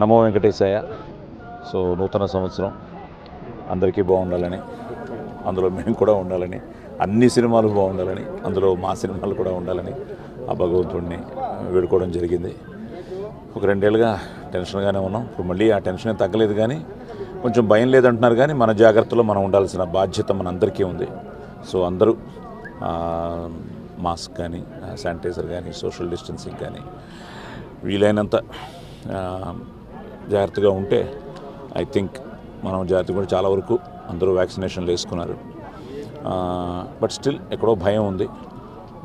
నమో వెంకటేశాయ so నూతన సంవత్సరం. అందరికీ బాగుండాలని అందులో మేము కూడా ఉండాలని అన్ని సినిమాలు బాగుండాలని అందులో మా సినిమాలు కూడా ఉండాలని ఆ భగవంతుడిని వేడుకోవడం జరిగింది. ఒక రెండేళ్ళుగా టెన్షన్గానే ఉన్నాం. ఇప్పుడు మళ్ళీ ఆ టెన్షన్ తగ్గలేదు కానీ కొంచెం భయం లేదంటున్నారు కానీ మన జాగ్రత్తలో మనం ఉండాల్సిన బాధ్యత మన అందరికీ ఉంది. సో అందరూ మాస్క్ కానీ శానిటైజర్ కానీ సోషల్ డిస్టెన్సింగ్ కానీ వీలైనంత జాగ్రత్తగా ఉంటే ఐ థింక్ మనం జాగ్రత్త కూడా చాలా వరకు అందరూ వ్యాక్సినేషన్లు వేసుకున్నారు. బట్ స్టిల్ ఎక్కడో భయం ఉంది.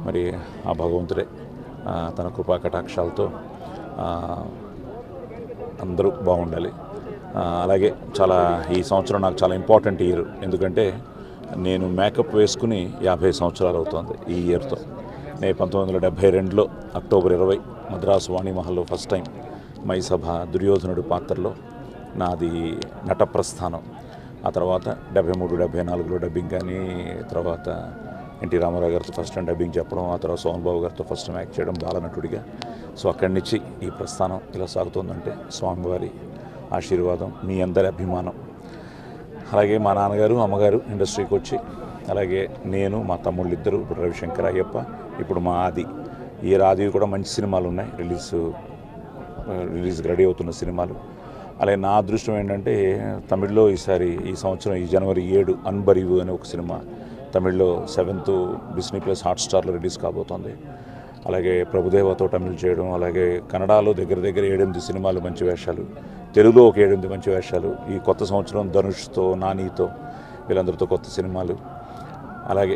మరి ఆ భగవంతుడే తన కృపా కటాక్షాలతో అందరూ బాగుండాలి. అలాగే చాలా ఈ సంవత్సరం నాకు చాలా ఇంపార్టెంట్ ఇయర్ ఎందుకంటే నేను మేకప్ వేసుకుని యాభై సంవత్సరాలు అవుతుంది ఈ ఇయర్తో నేను పంతొమ్మిది వందల డెబ్భై రెండులో అక్టోబర్ ఇరవై మద్రాసు వాణిమహల్లో ఫస్ట్ టైం మై సభ దుర్యోధనుడి పాత్రలో నాది నట ప్రస్థానం ఆ తర్వాత డెబ్బై మూడు డెబ్బై నాలుగులో డబ్బింగ్ కానీ తర్వాత ఎన్టీ రామారావు గారితో ఫస్ట్ టైం డబ్బింగ్ చెప్పడం ఆ తర్వాత సోహన్ బాబు గారితో ఫస్ట్ టైం యాక్ట్ చేయడం బాలనటుడిగా. సో అక్కడి నుంచి ఈ ప్రస్థానం ఇలా సాగుతుందంటే స్వామివారి ఆశీర్వాదం మీ అందరి అభిమానం. అలాగే మా నాన్నగారు అమ్మగారు ఇండస్ట్రీకి వచ్చి అలాగే నేను మా తమ్ముళ్ళు ఇద్దరు ఇప్పుడు రవిశంకర్ అయ్యప్ప ఇప్పుడు మా ఆది. ఈ రాది కూడా మంచి సినిమాలు ఉన్నాయి రిలీజ్ రిలీజ్కి రెడీ అవుతున్న సినిమాలు. అలాగే నా అదృష్టం ఏంటంటే తమిళ్ళో ఈసారి ఈ సంవత్సరం ఈ జనవరి ఏడు అన్బరివు అనే ఒక సినిమా తమిళ్ళో సెవెంత్ డిస్నీ ప్లస్ హాట్స్టార్లో రిలీజ్ కాబోతోంది. అలాగే ప్రభుదేవతో తమిళ్ చేయడం అలాగే కన్నడలో దగ్గర దగ్గర ఏడెనిమిది సినిమాలు మంచి వేషాలు తెలుగులో ఒక ఏడెనిమిది మంచి వేషాలు ఈ కొత్త సంవత్సరం ధనుష్తో నానితో వీళ్ళందరితో కొత్త సినిమాలు. అలాగే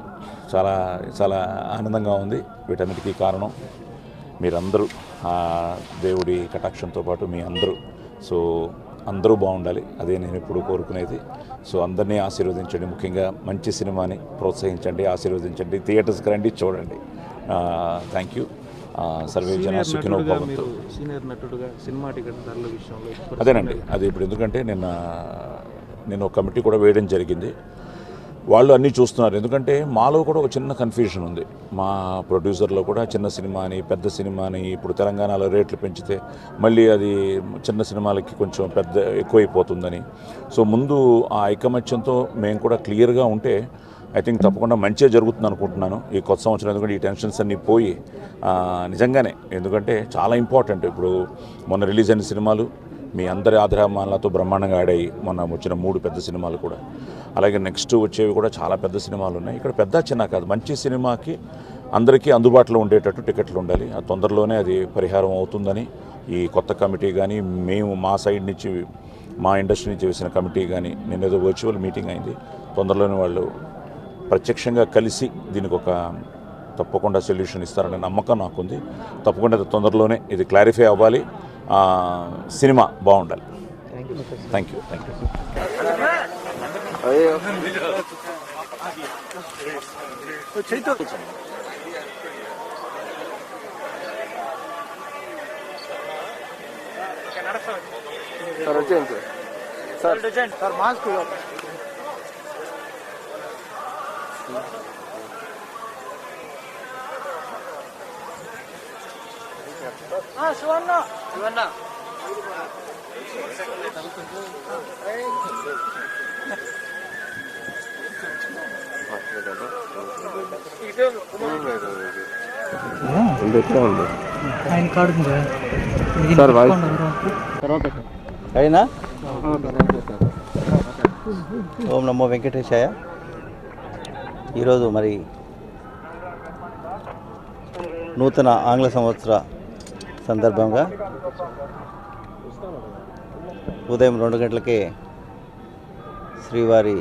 చాలా చాలా ఆనందంగా ఉంది. వీటన్నిటికీ కారణం మీరందరూ ఆ దేవుడి కటాక్షంతో పాటు మీ అందరూ. సో అందరూ బాగుండాలి. అదే నేను ఎప్పుడు కోరుకునేది. సో అందరినీ ఆశీర్వదించండి. ముఖ్యంగా మంచి సినిమాని ప్రోత్సహించండి ఆశీర్వదించండి. థియేటర్స్కి రండి చూడండి. Thank you. సర్వే జన సీనియర్ సుఖినో నటుడుగా భవంతు. మీరు సీనియర్ నటుడుగా సినిమా టికెట్ ధరల విషయంలో ఇప్పుడు అదేనండి. అది ఇప్పుడు ఎందుకంటే నిన్న నేను ఒక కమిటీ కూడా వేయడం జరిగింది. వాళ్ళు అన్నీ చూస్తున్నారు. ఎందుకంటే మాలో కూడా ఒక చిన్న కన్ఫ్యూజన్ ఉంది. మా ప్రొడ్యూసర్లో కూడా చిన్న సినిమా అని పెద్ద సినిమా అని ఇప్పుడు తెలంగాణలో రేట్లు పెంచితే మళ్ళీ అది చిన్న సినిమాలకి కొంచెం పెద్ద ఎక్కువైపోతుందని. సో ముందు ఆ ఐకమత్యంతో మేము కూడా క్లియర్గా ఉంటే ఐ థింక్ తప్పకుండా మంచిగా జరుగుతుంది అనుకుంటున్నాను. ఈ కొత్త సంవత్సరం ఎందుకంటే ఈ టెన్షన్స్ అన్నీ పోయి నిజంగానే. ఎందుకంటే చాలా ఇంపార్టెంట్ ఇప్పుడు మొన్న రిలీజ్ అయిన సినిమాలు మీ అందరి ఆధ్రామాలతో బ్రహ్మాండంగా ఆడాయి. మొన్న వచ్చిన మూడు పెద్ద సినిమాలు కూడా. అలాగే నెక్స్ట్ వచ్చేవి కూడా చాలా పెద్ద సినిమాలు ఉన్నాయి. ఇక్కడ పెద్ద చిన్న కాదు మంచి సినిమాకి అందరికీ అందుబాటులో ఉండేటట్టు టికెట్లు ఉండాలి. ఆ తొందరలోనే అది పరిహారం అవుతుందని ఈ కొత్త కమిటీ కానీ మేము మా సైడ్ నుంచి మా ఇండస్ట్రీ నుంచి వేసిన కమిటీ కానీ నిన్నేదో వర్చువల్ మీటింగ్ అయింది. తొందరలోనే వాళ్ళు ప్రత్యక్షంగా కలిసి దీనికి ఒక తప్పకుండా సొల్యూషన్ ఇస్తారనే నమ్మకం నాకుంది. తప్పకుండా తొందరలోనే ఇది క్లారిఫై అవ్వాలి. సినిమా బాగుండాలి. Thank you thank you 아예요. 어, 제주도 있잖아요. Sir urgent sir urgent sir mask लो हाँ Suvarna Suvarna Thank you. Sir voice అయినా? ఓం నమో వెంకటేశాయ. ఈరోజు మరి నూతన ఆంగ్ల సంవత్సర సందర్భంగా ఉదయం రెండు గంటలకే శ్రీవారి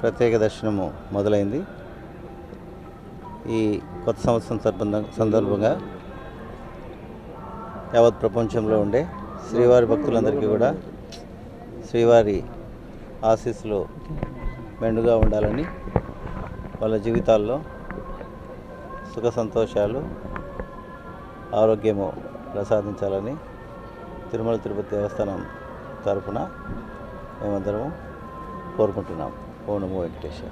ప్రత్యేక దర్శనము మొదలైంది. ఈ కొత్త సంవత్సరం సందర్భంగా సందర్భంగా యావత్ ప్రపంచంలో ఉండే శ్రీవారి భక్తులందరికీ కూడా శ్రీవారి ఆశీస్సులు మెండుగా ఉండాలని వాళ్ళ జీవితాల్లో సుఖ సంతోషాలు ఆరోగ్యము ప్రసాదించాలని తిరుమల తిరుపతి దేవస్థానం తరపున మేమందరము కోరుకుంటున్నాం. ఓ నమో వెంకటేశ్వర